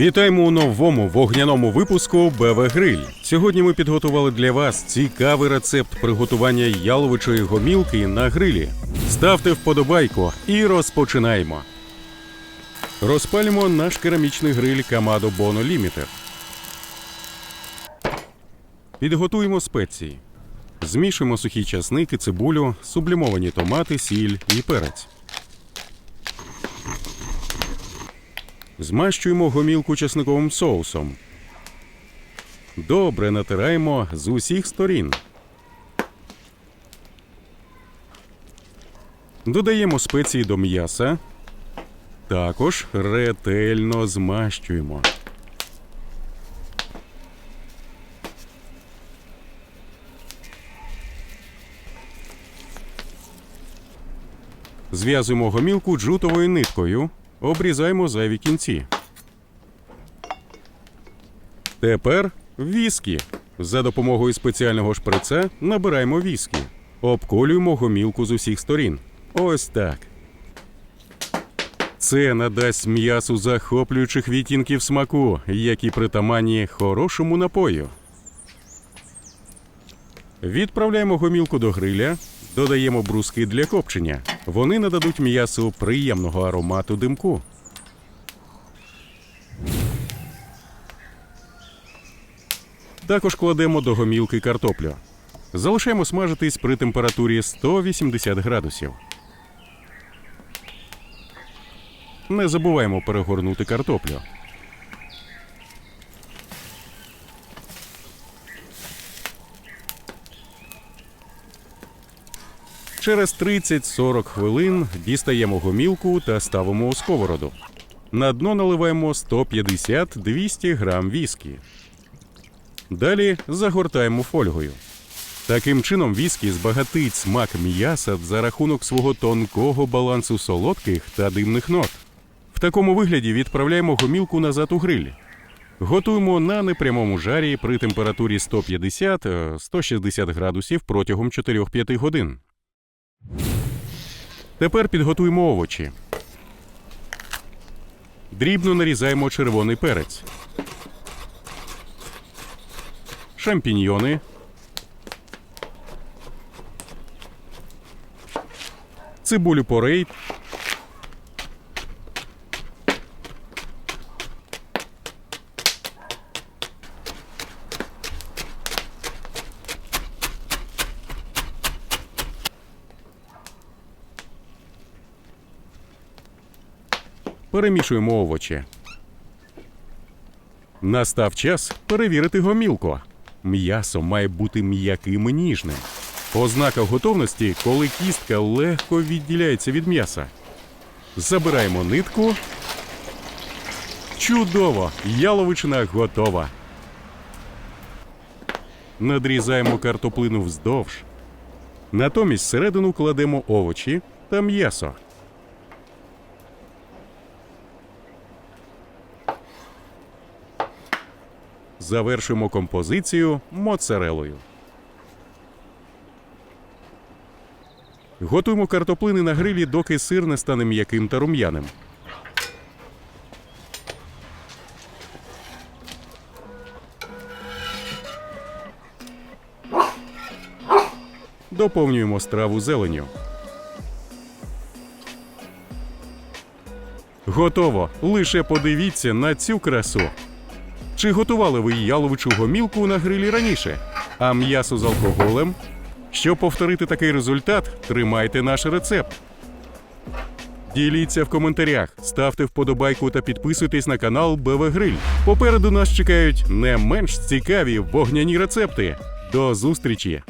Вітаємо у новому вогняному випуску БВ Гриль. Сьогодні ми підготували для вас цікавий рецепт приготування яловичої гомілки на грилі. Ставте вподобайку і розпочинаємо. Розпалюємо наш керамічний гриль Kamado Bono Limited. Підготуємо спеції. Змішуємо сухі часники, цибулю, сублімовані томати, сіль і перець. Змащуємо гомілку чесниковим соусом. Добре натираємо з усіх сторін. Додаємо спеції до м'яса. Також ретельно змащуємо. Зв'язуємо гомілку джутовою ниткою, обрізаємо зайві кінці. Тепер віскі. За допомогою спеціального шприца набираємо віскі. Обколюємо гомілку з усіх сторін. Ось так. Це надасть м'ясу захоплюючих відтінків смаку, які притаманні хорошому напою. Відправляємо гомілку до гриля, додаємо бруски для копчення. Вони нададуть м'ясу приємного аромату димку. Також кладемо до гомілки картоплю. Залишаємо смажитись при температурі 180 градусів. Не забуваємо перегорнути картоплю. Через 30-40 хвилин дістаємо гомілку та ставимо у сковороду. На дно наливаємо 150-200 грам віскі. Далі загортаємо фольгою. Таким чином віскі збагатить смак м'яса за рахунок свого тонкого балансу солодких та димних нот. В такому вигляді відправляємо гомілку назад у гриль. Готуємо на непрямому жарі при температурі 150-160 градусів протягом 4-5 годин. Тепер підготуємо овочі. Дрібно нарізаємо червоний перець, шампіньйони, цибулю порей, перемішуємо овочі. Настав час перевірити гомілку. М'ясо має бути м'яким і ніжним. Ознака готовності, коли кістка легко відділяється від м'яса. Забираємо нитку. Чудово! Яловичина готова. Надрізаємо картоплину вздовж. Натомість всередину кладемо овочі та м'ясо. Завершуємо композицію моцарелою. Готуємо картоплини на грилі, доки сир не стане м'яким та рум'яним. Доповнюємо страву зеленню. Готово. Лише подивіться на цю красу. Чи готували ви яловичу гомілку на грилі раніше? А м'ясо з алкоголем? Щоб повторити такий результат, тримайте наш рецепт. Діліться в коментарях, ставте вподобайку та підписуйтесь на канал БВ Гриль. Попереду нас чекають не менш цікаві вогняні рецепти. До зустрічі!